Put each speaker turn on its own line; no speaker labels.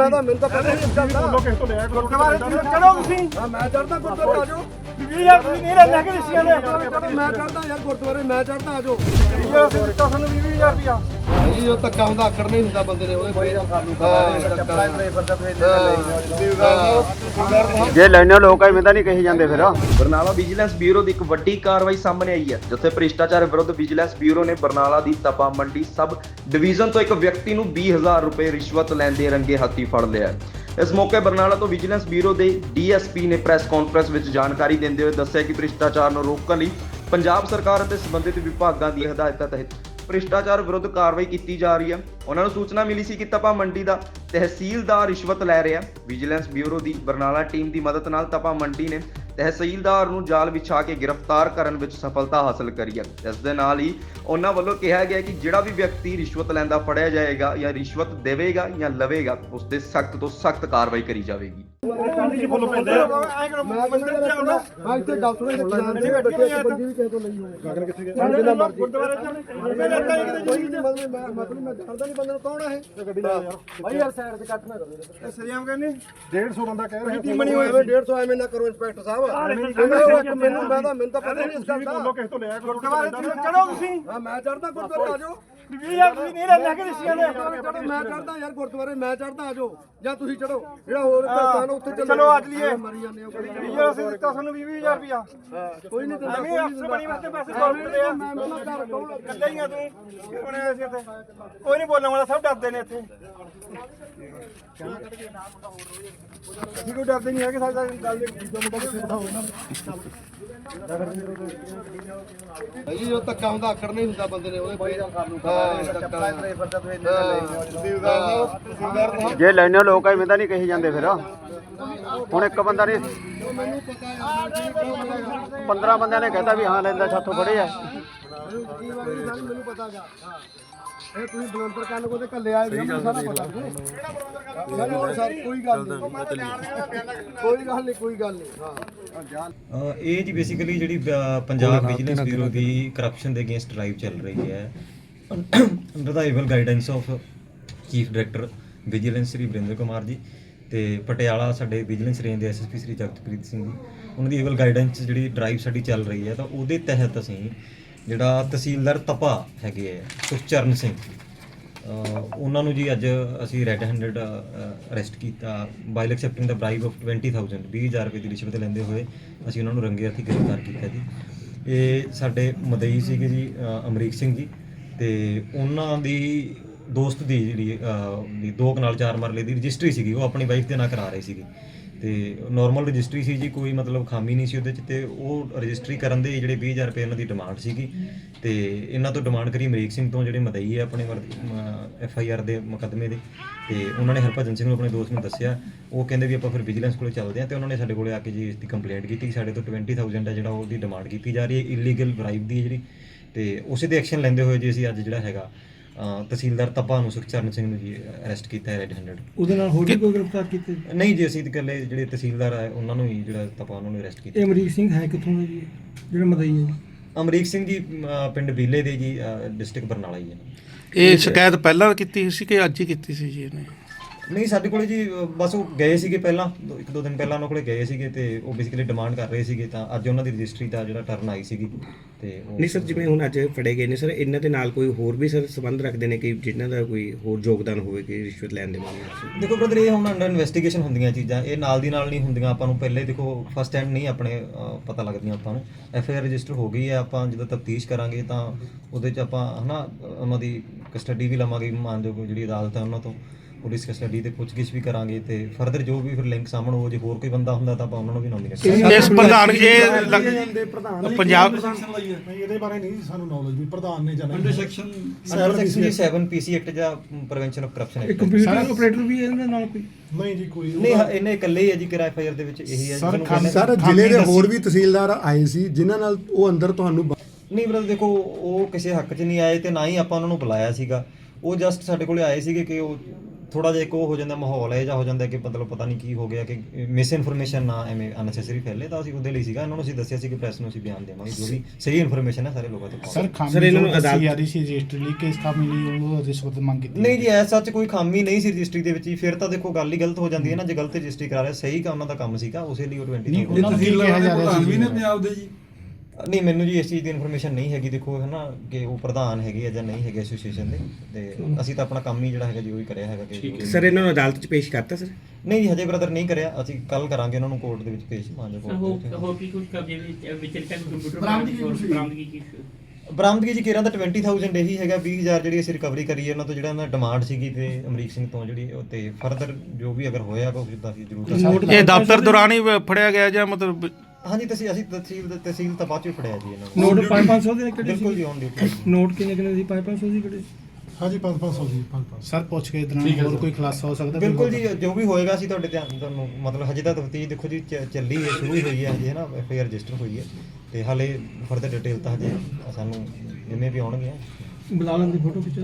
ਮੈਂ ਤਾਂ ਮੈਨੂੰ ਤਾਂ ਪਤਾ ਨਹੀਂ ਚੱਲਦਾ
ਕਿਸੇ ਤੋਂ ਲਿਆ ਕਰੋ।
ਗੁਰਦੁਆਰੇ ਚੜੋ ਤੁਸੀਂ।
ਹਾਂ ਮੈਂ ਚੜਦਾ ਗੁਰਦੁਆਰੇ ਆ ਜਾਓ।
ਵੀ ਯਾਰ ਤੁਸੀਂ ਨਹੀਂ ਲੈਣਾ ਕਿ ਰਿਸ਼ੀਆਂ ਦੇ।
ਚੜੋ ਮੈਂ ਚੜਦਾ ਯਾਰ ਗੁਰਦੁਆਰੇ ਮੈਂ ਚੜਦਾ ਆ ਜਾਓ।
ਯਾਰ ਅਸੀਂ ਦਿੱਤਾ ਸਾਨੂੰ 20000 ਰੁਪਇਆ।
ਭਾਈ ਉਹ ਧੱਕਾ ਹੁੰਦਾ ਆਕੜ ਨਹੀਂ ਹੁੰਦਾ ਬੰਦੇ ਨੇ ਉਹਦੇ ਕੋਈ ਸਾਨੂੰ
ਜੇ ਲੈਣੇ ਲੋਕ ਐਵੇਂ ਤਾਂ ਨਹੀਂ ਕਹੀ ਜਾਂਦੇ ਫਿਰ
ਬਰਨਾਲਾ ਵਿਜੀਲੈਂਸ ਬਿਊਰੋ ਦੀ ਇੱਕ ਵੱਡੀ ਕਾਰਵਾਈ ਸਾਹਮਣੇ ਆਈ ਹੈ ਜਿੱਥੇ ਭ੍ਰਿਸ਼ਟਾਚਾਰ ਵਿਰੁੱਧ ਵਿਜੀਲੈਂਸ ਬਿਊਰੋ ਨੇ ਬਰਨਾਲਾ ਦੀ ਤਪਾ ਮੰਡੀ ਸਬ ਡਿਵੀਜ਼ਨ ਤੋਂ ਇੱਕ ਵਿਅਕਤੀ ਨੂੰ 20000 ਰੁਪਏ ਰਿਸ਼ਵਤ ਲੈਂਦੇ ਰੰਗੇ ਹੱਥੀ ਫੜ ਲਿਆ। ਇਸ ਮੌਕੇ ਬਰਨਾਲਾ ਤੋਂ ਵਿਜੀਲੈਂਸ ਬਿਊਰੋ ਦੇ ਡੀਐਸਪੀ ਨੇ ਪ੍ਰੈਸ ਕਾਨਫਰੰਸ ਵਿੱਚ ਜਾਣਕਾਰੀ ਦਿੰਦੇ ਹੋਏ ਦੱਸਿਆ ਕਿ ਭ੍ਰਿਸ਼ਟਾਚਾਰ ਨੂੰ ਰੋਕਣ ਲਈ ਪੰਜਾਬ ਸਰਕਾਰ ਅਤੇ ਸੰਬੰਧਿਤ ਵਿਭਾਗਾਂ ਦੀਆਂ ਹਦਾਇਤਾਂ ਤਹਿਤ ਭ੍ਰਿਸ਼ਟਾਚਾਰ ਵਿਰੁੱਧ ਕਾਰਵਾਈ ਕੀਤੀ ਜਾ ਰਹੀ ਹੈ ਉਹਨਾਂ ਨੂੰ ਸੂਚਨਾ ਮਿਲੀ ਸੀ ਕਿ ਤਪਾ ਮੰਡੀ ਦਾ ਤਹਿਸੀਲਦਾਰ ਰਿਸ਼ਵਤ ਲੈ ਰਿਹਾ। ਵਿਜੀਲੈਂਸ ਬਿਊਰੋ ਦੀ ਬਰਨਾਲਾ ਟੀਮ ਦੀ ਮਦਦ ਨਾਲ ਤਪਾ ਮੰਡੀ ਨੇ ਤਹਿਸੀਲਦਾਰ ਨੂੰ ਜਾਲ ਵਿਛਾ ਕੇ ਗ੍ਰਿਫਤਾਰ ਕਰਨ ਵਿੱਚ ਸਫਲਤਾ ਹਾਸਲ ਕਰੀ ਹੈ ਇਸ ਦੇ ਨਾਲ ਹੀ ਉਹਨਾਂ ਵੱਲੋਂ ਕਿਹਾ ਗਿਆ ਕਿ ਜਿਹੜਾ ਵੀ ਵਿਅਕਤੀ ਰਿਸ਼ਵਤ ਲੈਂਦਾ, ਫੜਿਆ ਜਾਏਗਾ ਜਾਂ ਰਿਸ਼ਵਤ ਦੇਵੇਗਾ ਜਾਂ ਲਵੇਗਾ ਉਸ ਤੇ ਸਖਤ ਤੋਂ ਸਖਤ ਕਾਰਵਾਈ ਕਰੀ ਜਾਵੇਗੀ।
ਜੀ ਫੁੱਲ ਪੈਂਦੇ ਆ
ਮੈਂ
ਮੰਦਿਰ ਚ ਆਉਣਾ
ਹਾਂ ਇੱਥੇ ਗੱਲ ਸੁਣੋ ਇੱਥੇ ਜਾਣ ਦੇ ਬੱਚੇ ਇੱਕ ਬੰਦੀ ਵੀ ਕਿਸੇ ਤੋਂ ਲਈ ਹੋਵੇ
ਗਗਨ ਕਿੱਥੇ ਗਿਆ
ਜਿੰਨਾ ਮਰਜ਼ੀ
ਗੁਰਦੁਆਰੇ ਚ ਮੈਂ ਲੈਤਾ ਹੀ ਕਿਤੇ
ਕੋਈ ਨਹੀਂ ਮਤਲਬ ਮੈਂ ਜਾਣਦਾ ਨਹੀਂ ਬੰਦੇ ਨੂੰ ਕੌਣ ਹੈ ਇਹ
ਗੱਡੀ ਲਾ ਯਾਰ
ਭਾਈ ਯਾਰ ਸਾਈਡ ਤੇ ਕੱਟ ਨਾ ਕਰੋ
ਇਹ ਸਰੀਆਮ ਕਹਿੰਦੇ
150 ਬੰਦਾ ਕਹਿ ਰਿਹਾ
ਟੀਮ ਬਣੀ ਹੋਈ
ਐਵੇਂ 150 ਐਵੇਂ ਨਾ ਕਰੋ ਇੰਸਪੈਕਟਰ ਸਾਹਿਬ ਮੈਨੂੰ ਮੈਂ ਤਾਂ ਮੈਨੂੰ ਤਾਂ ਪਤਾ ਨਹੀਂ ਇਸ ਗੱਲ ਦਾ
ਗੁਰਦੁਆਰੇ ਚੜੋ ਤੁਸੀਂ
ਹਾਂ ਮੈਂ ਚੜਦਾ ਗੁਰਦੁਆਰੇ ਆ ਜਾਓ।
ਯਾਰ ਤੁਸੀਂ ਨਹੀਂ ਲੈਣਾ ਕਿ ਰਿਸ਼ੀਆਂ ਦੇ।
ਚੜੋ ਮੈਂ ਚੜਦਾ ਯਾਰ ਗੁਰਦੁਆਰੇ ਮੈਂ ਚੜਦਾ ਆ ਜਾਓ। ਜਾਂ ਤੁਸੀਂ ਚੜੋ ਜਿਹੜਾ ਹੋਰ ਸਥਾਨ ਉੱਥੇ ਚੱਲੋ।
ਚਲੋ ਅੱਜ ਲਈਏ।
ਮਰੀ ਜਾਂਦੇ ਹੋ
ਵੀ ਯਾਰ ਅਸੀਂ ਦਿੱਤਾ ਸਾਨੂੰ 20000 ਰੁਪਇਆ।
ਕੋਈ ਨਹੀਂ ਦਿੰਦਾ
ਐਵੇਂ ਅਫਸਰ ਬਣੀ ਵਾਸਤੇ ਪੈਸੇ ਗਵਰਨਮੈਂਟ ਦੇ ਆ।
ਮੈਂ ਮੈਂ ਘਰ ਕਹੂੰਗਾ
ਕੱਲੇ ਹੀ ਆ ਤੂੰ। ਹੁਣੇ ਅਸੀਂ ਇੱਥੇ। ਕੋਈ ਨਹੀਂ ਬੋਲਣ ਵਾਲਾ ਸਭ ਡਰਦੇ ਨੇ ਇੱਥੇ। ਅਸੀਂ ਕੋਈ ਡਰਦੇ ਨਹੀਂ ਹੈਗੇ ਸਾਡਾ ਗੱਲ ਦੇ ਦੂਜਾ ਮੁੰਡਾ
ਭਾਈ ਧੱਕਾ ਹੁੰਦਾ ਆਕੜ ਨਹੀਂ ਹੁੰਦਾ ਬੰਦੇ ਨੇ ਉਹਦੇ ਕੋਈ ਸਾਨੂੰ
ਜੇ ਲੈਣੇ ਲੋਕ ਐਵੇਂ ਤਾਂ ਨਹੀਂ ਕਹੀ ਜਾਂਦੇ ਫਿਰ। ਹੁਣ ਇੱਕ ਬੰਦਾ ਨੇ
ਮੈਨੂੰ ਪਤਾ ਹੈ
15 ਬੰਦਿਆਂ ਨੇ ਕਹਿਤਾ ਵੀ ਹਾਂ ਲੈਂਦਾ ਸਾਥੋਂ ਫੜੇ ਆ।
ਮੈਨੂੰ ਪਤਾ ਗਾ ਇਹ ਤੁਸੀਂ ਬਲੰਦਰ ਕਰਨ ਕੋਲ ਤੇ ਕੱਲੇ ਆਏ ਵੀ ਸਾਰਾ ਪਤਾ ਚਲੋ ਸਰ ਕੋਈ ਗੱਲ ਨਹੀਂ। ਕੋਈ ਗੱਲ ਨਹੀਂ ਕੋਈ ਗੱਲ ਨਹੀਂ।
ਇਹ ਜੀ ਬੇਸਿਕਲੀ ਜਿਹੜੀ ਪੰਜਾਬ ਵਿਜੀਲੈਂਸ ਬਿਊਰੋ ਦੀ ਕਰਪਸ਼ਨ ਦੇ ਅਗੇਂਸਟ ਡਰਾਈਵ ਚੱਲ ਰਹੀ ਹੈ। Under the able guidance of chief director vigilance Shri Varinder Kumar ji ਤੇ ਪਟਿਆਲਾ ਸਾਡੇ ਵਿਜੀਲੈਂਸ ਰੇਂਜ ਦੇ ਐਸਐਸਪੀ ਸ੍ਰੀ ਜਗਤਪ੍ਰੀਤ ਸਿੰਘ ਜੀ। ਉਹਨਾਂ ਦੀ ਏਵਲ ਗਾਈਡੈਂਸ ਜਿਹੜੀ ਡਰਾਈਵ ਸਾਡੀ ਚੱਲ ਰਹੀ ਹੈ ਤਾਂ ਉਹਦੇ ਤਹਿਤ ਅਸੀਂ ਜਿਹੜਾ ਤਹਿਸੀਲਦਾਰ ਤਪਾ ਹੈਗੇ ਆ, ਸੁਖਚਰਨ ਸਿੰਘ। ਅਹ ਉਹਨਾਂ ਨੂੰ ਜੀ ਅੱਜ ਅਸੀਂ ਰੈੱਡ ਹੈਂਡਡ ਅਰੈਸਟ ਕੀਤਾ। While accepting the bribe of 20000 20000 ਰੁਪਏ ਦੀ ਰਿਸ਼ਵਤ ਲੈਂਦੇ ਹੋਏ ਅਸੀਂ ਉਹਨਾਂ ਨੂੰ ਰੰਗੇ ਹੱਥੀਂ ਗ੍ਰਿਫਤਾਰ ਕੀਤਾ ਜੀ। ਇਹ ਸਾਡੇ ਮਦਈ ਸੀਗੇ ਜੀ ਅਮਰੀਕ ਸਿੰਘ ਜੀ। ਤੇ ਉਹਨਾਂ ਦੀ ਦੋਸਤ ਦੀ ਜਿਹੜੀ ਅਹ, ਦੀ ਦੋ ਕਨਾਲ ਚਾਰ ਮਰਲੇ ਦੀ ਰਜਿਸਟਰੀ ਸੀਗੀ ਉਹ ਆਪਣੀ ਵਾਈਫ ਦੇ ਨਾਂ ਕਰਾ ਰਹੇ ਸੀਗੇ। ਤੇ ਨਾਰਮਲ ਰਜਿਸਟਰੀ ਸੀ ਜੀ ਕੋਈ ਮਤਲਬ ਖਾਮੀ ਨਹੀਂ ਸੀ ਉਹਦੇ ਚ ਤੇ ਉਹ ਰਜਿਸਟਰੀ ਕਰਨ ਦੇ ਜਿਹੜੇ 20000 ਰੁਪਏ ਇਹਨਾਂ ਦੀ ਡਿਮਾਂਡ ਸੀਗੀ। ਤੇ ਇਹਨਾਂ ਤੋਂ ਡਿਮਾਂਡ ਕਰੀ ਅਮਰੀਕ ਸਿੰਘ ਤੋਂ ਜਿਹੜੇ ਮਦਈ ਹੈ ਆਪਣੇ ਐਫ ਆਈ ਆਰ ਦੇ ਮੁਕੱਦਮੇ ਦੇ। ਤੇ ਉਹਨਾਂ ਨੇ ਹਰਭਜਨ ਸਿੰਘ ਨੂੰ ਆਪਣੇ ਦੋਸਤ ਨੂੰ ਦੱਸਿਆ ਉਹ ਕਹਿੰਦੇ ਵੀ ਆਪਾਂ ਫਿਰ ਵਿਜੀਲੈਂਸ ਕੋਲੇ ਚੱਲਦੇ ਹਾਂ ਤੇ ਉਹਨਾਂ ਨੇ ਸਾਡੇ ਕੋਲੇ ਆ ਕੇ ਜੀ ਇਸ ਦੀ ਕੰਪਲੇਂਟ ਕੀਤੀ। ਕਿ ਸਾਡੇ ਤੋਂ 20000 ਹੈ ਜਿਹੜਾ ਉਹਦੀ ਡਿਮਾਂਡ ਕੀਤੀ ਜਾ ਰਹੀ ਹੈ। ਇਲੀਗਲ ਬ੍ਰਾਈਬ ਦੀ ਹੈ ਜਿਹੜੀ ਤੇ ਉਸੇ ਦੇ ਐਕਸ਼ਨ ਲੈਂਦੇ ਹੋਏ ਜੀ ਅਸੀਂ ਅੱਜ ਜਿਹੜਾ ਹੈਗਾ ਤਹਿਸੀਲਦਾਰ ਤਪਾ ਨੂੰ ਸੁਖਚਰਨ ਸਿੰਘ ਨੂੰ ਜੀ ਅਰੈਸਟ ਕੀਤਾ ਹੈ ਰੈੱਡ ਹੈਂਡਡ
ਉਹਦੇ ਨਾਲ ਹੋਰ ਵੀ ਕੋਈ ਗ੍ਰਿਫਤਾਰ ਕੀਤੇ?
ਨਹੀਂ ਜੀ ਅਸੀਂ ਤੇ ਇਕੱਲੇ ਜਿਹੜੇ ਤਹਿਸੀਲਦਾਰ ਆ ਉਹਨਾਂ ਨੂੰ ਹੀ ਜਿਹੜਾ ਤਪਾ ਉਹਨਾਂ ਨੂੰ ਅਰੈਸਟ ਕੀਤਾ।
ਇਹ ਅਮਰੀਕ ਸਿੰਘ ਹੈ ਕਿੱਥੋਂ ਦਾ ਜੀ? ਜਿਹੜਾ ਮਦਈ ਹੈ ਜੀ।
ਅਮਰੀਕ ਸਿੰਘ ਜੀ ਪਿੰਡ ਬੀਲੇ ਦੇ ਜੀ ਡਿਸਟ੍ਰਿਕਟ ਬਰਨਾਲਾ ਹੀ ਹੈ।
ਇਹ ਸ਼ਿਕਾਇਤ ਪਹਿਲਾਂ ਕੀਤੀ ਸੀ ਕਿ ਅੱਜ ਹੀ ਕੀਤੀ ਸੀ ਜੀ ਇਹਨੇ?
ਨਹੀਂ ਸਾਡੇ ਕੋਲੇ ਜੀ ਬਸ ਉਹ ਗਏ ਸੀਗੇ ਪਹਿਲਾਂ ਦੋ- ਇੱਕ ਦੋ ਦਿਨ ਪਹਿਲਾਂ ਉਹਨਾਂ ਕੋਲੇ ਗਏ ਸੀਗੇ ਤੇ ਉਹ ਬੇਸਿਕਲੀ ਡਿਮਾਂਡ ਕਰ ਰਹੇ ਸੀਗੇ ਤਾਂ ਅੱਜ ਉਹਨਾਂ ਦੀ ਰਜਿਸਟਰੀ ਦਾ ਜਿਹੜਾ ਟਰਨ ਆਈ ਸੀਗੀ ਤੇ ਉਹ
ਨਹੀਂ ਸਰ ਜਿਵੇਂ ਹੁਣ ਅੱਜ ਫੜੇ ਗਏ ਨੇ ਸਰ ਇਹਨਾਂ ਦੇ ਨਾਲ ਕੋਈ ਹੋਰ ਵੀ ਸਰ ਸੰਬੰਧ ਰੱਖਦੇ ਨੇ ਕਿ ਜਿਨ੍ਹਾਂ ਦਾ ਕੋਈ ਹੋਰ ਯੋਗਦਾਨ ਹੋਵੇ ਕਿ ਰਿਸ਼ਵਤ ਲੈਣ ਦੇ ਮਾਮਲੇ ਵਿੱਚ?
ਦੇਖੋ ਬ੍ਰਦਰ ਇਹ ਹੁਣ ਅੰਡਰ ਇਨਵੈਸਟੀਗੇਸ਼ਨ ਹੁੰਦੀਆਂ ਚੀਜ਼ਾਂ ਇਹ ਨਾਲ ਦੀ ਨਾਲ ਨਹੀਂ ਹੁੰਦੀਆਂ ਆਪਾਂ ਨੂੰ ਪਹਿਲੇ ਦੇਖੋ ਫਸਟ ਹੈਂਡ ਨਹੀਂ ਆਪਣੇ ਪਤਾ ਲੱਗਦੀਆਂ ਆਪਾਂ ਨੂੰ। ਐਫ ਆਈ ਆਰ ਰਜਿਸਟਰ ਹੋ ਗਈ ਹੈ ਆਪਾਂ ਜਦੋਂ ਤਫਤੀਸ਼ ਕਰਾਂਗੇ ਤਾਂ ਉਹਦੇ 'ਚ ਆਪਾਂ ਹਨਾ ਉਹਨਾਂ ਦੀ ਕਸਟਡੀ ਵੀ ਲਵਾਂਗੇ ਮਾਨਯੋਗ ਜਿਹੜੀ ਅਦਾਲਤ ਹੈ ਉਹਨਾਂ ਤੋਂ। ਪੁਲਿਸ ਕਸਟਡੀ ਤੇ ਪੁੱਛਗਿੱਛ ਵੀ ਕਰਾਂਗੇ ਤੇ ਫਰਦਰ ਜੋ ਵੀ ਫਿਰ ਲਿੰਕ ਸਾਹਮਣੇ ਹੋ ਜੇ ਹੋਰ ਕੋਈ ਬੰਦਾ ਹੁੰਦਾ ਤਾਂ ਆਪਾਂ ਉਹਨਾਂ ਨੂੰ ਵੀ ਨੋਮੀਨੇਟ
ਇਸ ਪ੍ਰਧਾਨ ਇਹ ਲੱਗ- ਪੰਜਾਬ
ਨਹੀਂ ਇਹਦੇ ਬਾਰੇ ਨਹੀਂ ਸਾਨੂੰ ਨੌਲੇਜ ਵੀ ਪ੍ਰਧਾਨ ਨੇ ਜਾਣਾ
ਅੰਡਰ ਸੈਕਸ਼ਨ 7 ਪੀਸੀ ਐਕਟ ਜਾਂ ਪ੍ਰੀਵੈਂਸ਼ਨ ਆਫ ਕਰਪਸ਼ਨ
ਇੱਕ
ਐਕਟ
ਕੰਪਿਊਟਰ ਆਪਰੇਟਰ ਵੀ ਹੈ ਇਹਦੇ ਨਾਲ ਕੋਈ?
ਨਹੀਂ ਜੀ ਕੋਈ
ਨਹੀਂ ਹਾਂ, ਇਹਨੇ ਇਕੱਲੇ ਹੀ ਹੈ ਜੀ ਕਿਰਾ ਐਫ ਆਈ ਆਰ ਦੇ ਵਿੱਚ ਇਹੀ ਹੈ ਜਿਹਨੂੰ ਕਹਿੰਦੇ-
ਸਰ ਜ਼ਿਲ੍ਹੇ ਦੇ ਹੋਰ ਵੀ ਤਹਿਸੀਲਦਾਰ ਆਏ ਸੀ ਜਿਨ੍ਹਾਂ ਨਾਲ ਉਹ ਅੰਦਰ ਤੁਹਾਨੂੰ ਬ-
ਨਹੀਂ ਬ੍ਰਦਰ ਦੇਖੋ ਉਹ ਕਿਸੇ ਹੱਕ 'ਚ ਨਹੀਂ ਆਏ ਤੇ ਨਾ ਹੀ ਆਪਾਂ ਉਹਨਾਂ ਨੂੰ ਬੁਲਾਇਆ ਸੀਗਾ। ਉਹ ਜਸਟ ਸਾਡੇ ਕੋਲੇ ਆਏ ਸੀਗੇ ਕਿ ਉਹ ਥੋੜਾ ਜਿਹਾ ਇੱਕ ਉਹ ਹੋ ਜਾਂਦਾ ਮਾਹੌਲ ਇਹ ਜਿਹਾ ਹੋ ਜਾਂਦਾ ਕਿ ਮਤਲਬ ਪਤਾ ਨਹੀਂ ਕੀ ਹੋ ਗਿਆ ਕਿ ਮਿਸ ਇਨਫੋਰਮੇਸ਼ਨ ਨਾ ਐਵੇਂ ਅਨਸੈਸਰੀ ਫੈਲੇ ਤਾਂ ਅਸੀਂ ਉਹਦੇ ਲਈ ਸੀਗਾ ਇਹਨਾਂ ਨੂੰ ਅਸੀਂ ਦੱਸਿਆ ਸੀ ਕਿ ਪ੍ਰੈਸ ਨੂੰ ਅਸੀਂ ਬਿਆਨ ਦੇਵਾਂਗੇ ਜੋ ਵੀ ਸਹੀ ਇਨਫੋਰਮੇਸ਼ਨ ਹੈ ਸਾਰੇ ਲੋਕਾਂ ਤੱਕ।
ਖਾਮੀ
ਸਰ, ਇਹਨਾਂ ਨੂੰ
ਜੋ
ਅਦਾਲਤ-
ਜਾ ਰਹੀ ਸੀ ਰਜਿਸਟਰੀ ਲਈ ਕਿ ਖਾਮੀ ਲਈ ਉਹ ਰਿਸ਼ਵਤ ਮੰਗ ਕੀਤੀ
ਨਹੀਂ ਜੀ ਐਸ ਸੱਚ ਕੋਈ ਖਾਮੀ ਨਹੀਂ ਸੀ ਰਜਿਸਟਰੀ ਦੇ ਵਿੱਚ ਹੀ ਫਿਰ ਤਾਂ ਦੇਖੋ ਗੱਲ ਹੀ ਗਲਤ ਹੋ ਜਾਂਦੀ ਹੈ ਨਾ ਜੇ ਗਲਤ ਰਜਿਸਟਰੀ ਕਰਾ ਰਿਹਾ ਸਹੀ ਕੰਮ ਉਹਨਾਂ ਦਾ ਕੰਮ ਸੀਗਾ ਉਸੇ ਲਈ ਉਹ 20
ਨਹੀਂ ਉਹਨਾਂ ਨੂੰ ਕੀ ਕਿਹਾ ਜਾ ਰਿਹਾ ਸੀ?
ਪੰਜਾਬ ਦੇ ਜੀ।
ਨਹੀਂ ਮੈਨੂੰ ਜੀ ਇਸ ਚੀਜ਼ ਦੀ ਇਨਫੋਰਮੇਸ਼ਨ ਨਹੀਂ ਹੈਗੀ। ਦੇਖੋ ਹੈ ਨਾ ਕਿ ਉਹ ਪ੍ਰਧਾਨ ਹੈਗੇ ਆ ਜਾਂ ਨਹੀਂ ਹੈਗੇ ਐਸੋਸੀਏਸ਼ਨ ਦੇ। ਤੇ ਅਸੀਂ ਤਾਂ ਆਪਣਾ ਕੰਮ ਹੀ ਜਿਹੜਾ ਹੈਗਾ ਜੀ ਉਹ ਹੀ ਕਰਿਆ ਹੈਗਾ ਕਿ
ਸਰ ਇਹਨਾਂ ਨੂੰ ਅਦਾਲਤ 'ਚ ਪੇਸ਼ ਕਰਤਾ ਸਰ?
ਨਹੀਂ ਜੀ ਹਜੇ ਬ੍ਰਦਰ ਨਹੀਂ ਕਰਿਆ। ਅਸੀਂ ਕੱਲ ਕਰਾਂਗੇ ਉਹਨਾਂ ਨੂੰ ਕੋਰਟ ਦੇ ਵਿੱਚ ਪੇਸ਼ ਮਾਂਜੋ ਕੋਰਟ ਦੇ
ਹੋਰ ਕੀ ਕੁਝ ਕਬਜ਼ੇ ਵਿੱਚ ਵਿਚਰ ਕੇ ਕੰਪਿਊਟਰ ਬਰਾਮਦਗੀ ਕੀ
ਬਰਾਮਦਗੀ ਜੀ ਕਿਰਾਂ ਦਾ 20000 ਇਹੀ ਹੈਗਾ 20000 ਜਿਹੜੀ ਅਸੀਂ ਰਿਕਵਰੀ ਕਰੀ ਹੈ ਉਹਨਾਂ ਤੋਂ ਜਿਹੜਾ ਉਹਨਾਂ ਡਿਮਾਂਡ ਸੀਗੀ ਤੇ ਅਮਰੀਕ ਸਿੰਘ ਤੋਂ ਜਿਹੜੀ ਉਹ ਤੇ ਫਰਦਰ ਜੋ ਵੀ ਅਗਰ ਹੋਇਆ ਕੋਈ ਜਿੱਦਾਂ ਅਸੀਂ ਜ਼ਰੂਰ
ਇਹ ਦਫ਼ਤਰ ਦੌਰਾਨ ਹੀ ਫੜਿਆ ਗਿਆ ਜਾਂ ਮਤਲਬ
ਹਾਂਜੀ ਤੁਸੀਂ ਅਸੀਂ ਤਹਿਸੀਲ ਤਹਿਸੀਲ ਤਾਂ ਬਾਅਦ ਚ ਫੜਿਆ ਜੀ ਇਹਨਾਂ ਨੂੰ।
ਨੋਟ 500 ਦੇ ਕਿਹੜੇ
ਬਿਲਕੁਲ ਜੀ
ਸੀ
ਔਨ ਡਿਊਟੀ
ਨੋਟ ਕਿੰਨੇ ਕਿੰਨੇ ਸੀ 500 ਦੀ ਕਿਹੜੇ?
ਹਾਂਜੀ 500 ਜੀ 500 ਸਰ ਪੁੱਛ ਕੇ ਦੌਰਾਨ ਹੋਰ ਕੋਈ ਖੁਲਾਸਾ ਹੋ ਸਕਦਾ?
ਬਿਲਕੁਲ ਜੀ ਜੋ ਵੀ ਹੋਏਗਾ ਅਸੀਂ ਤੁਹਾਡੇ ਧਿਆਨ ਤੁਹਾਨੂੰ ਮਤਲਬ ਹਜੇ ਤਾਂ ਤਫਤੀਸ਼ ਦੇਖੋ ਜੀ ਚ- ਚੱਲੀ ਹੈ ਸ਼ੁਰੂ ਹੀ ਹੋਈ ਹੈ ਹਜੇ ਹੈ ਨਾ ਐਫ ਆਈ ਆਰ ਰਜਿਸਟਰ ਹੋਈ ਹੈ। ਤੇ ਹਾਲੇ ਫਰਦਰ ਡਿਟੇਲ ਤਾਂ ਹਜੇ ਸਾਨੂੰ ਜਿੰਨੇ ਵੀ ਆਉਣਗੇ।
ਬੁਲਾ ਲੈਂਦੇ ਫੋਟੋ ਖਿਚਾ